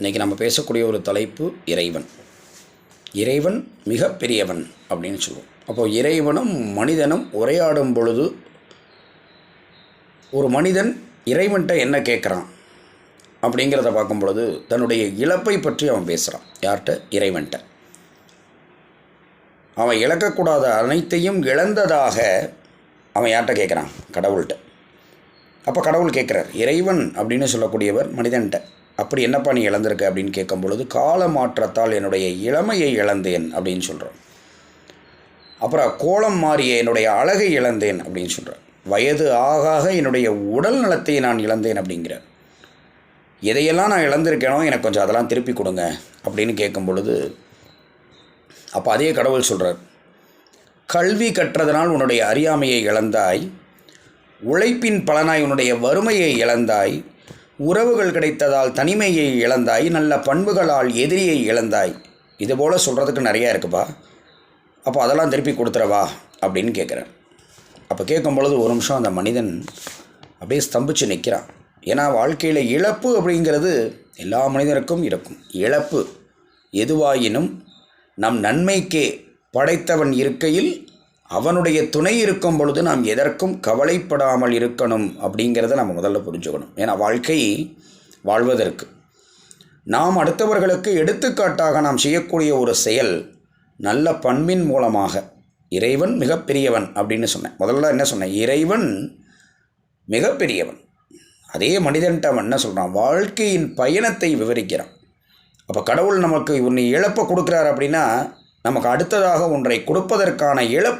இன்றைக்கி நம்ம பேசக்கூடிய ஒரு தலைப்பு இறைவன். இறைவன் மிகப்பெரியவன் அப்படின்னு சொல்லுவோம். அப்போது இறைவனும் மனிதனும் உரையாடும் பொழுது ஒரு மனிதன் இறைவன்கிட்ட என்ன கேட்குறான் அப்படிங்கிறத பார்க்கும் பொழுது தன்னுடைய இழப்பை பற்றி அவன் பேசுகிறான் யார்கிட்ட? இறைவன்கிட்ட. அவன் இழக்கக்கூடாத அனைத்தையும் இழந்ததாக அவன் யார்கிட்ட கேட்குறான்? கடவுள்கிட்ட. அப்போ கடவுள் கேட்குறார் இறைவன் அப்படின்னு சொல்லக்கூடியவர் மனிதன்கிட்ட. அப்படி என்னப்பா நீ இழந்திருக்க அப்படின்னு கேட்கும் பொழுது கால மாற்றத்தால் என்னுடைய இளமையை இழந்தேன் அப்படின்னு சொல்கிறான் அப்புறம் கோலம் மாறிய என்னுடைய அழகை இழந்தேன் அப்படின்னு சொல்கிறேன் வயது ஆக ஆக என்னுடைய உடல் நலத்தை நான் இழந்தேன் அப்படிங்கிற எதையெல்லாம் நான் இழந்திருக்கேனோ எனக்கு கொஞ்சம் அதெல்லாம் திருப்பி கொடுங்க அப்படின்னு கேட்கும் பொழுது அப்போ அதே கடவுள் சொல்கிறார் கல்வி கற்றதனால் உன்னுடைய அறியாமையை இழந்தாய் உழைப்பின் பலனாய் உன்னுடைய வறுமையை இழந்தாய் உறவுகள் கிடைத்ததால் தனிமையை இழந்தாய் நல்ல பண்புகளால் எதிரியை இழந்தாய். இது போல் சொல்கிறதுக்கு நிறையா இருக்குப்பா. அப்போ அதெல்லாம் திருப்பி கொடுத்துறவா அப்படின்னு கேட்குறேன் அப்போ கேட்கும் பொழுது ஒரு நிமிஷம் அந்த மனிதன் அப்படியே ஸ்தம்பிச்சு நிற்கிறான் ஏன்னா வாழ்க்கையில் இழப்பு அப்படிங்கிறது எல்லா மனிதருக்கும் இருக்கும். இழப்பு எதுவாயினும் நம் நன்மைக்கே படைத்தவன் இருக்கையில் அவனுடைய துணை இருக்கும் பொழுது நாம் எதற்கும் கவலைப்படாமல் இருக்கணும் அப்படிங்கிறத நம்ம முதல்ல புரிஞ்சுக்கணும். ஏன்னா வாழ்க்கை வாழ்வதற்கு. நாம் அடுத்தவர்களுக்கு எடுத்துக்காட்டாக நாம் செய்யக்கூடிய ஒரு செயல் நல்ல பண்பின் மூலமாக இறைவன் மிகப்பெரியவன் அப்படின்னு சொன்னேன். முதல்ல என்ன சொன்னேன்? இறைவன் மிகப்பெரியவன். அதே மனிதன்ட்ட அவன் என்ன சொல்கிறான் வாழ்க்கையின் பயணத்தை விவரிக்கிறான். அப்போ கடவுள் நமக்கு ஒன்று இழப்பை கொடுக்குறார் அப்படின்னா நமக்கு அடுத்ததாக ஒன்றை கொடுப்பதற்கான இழப்பு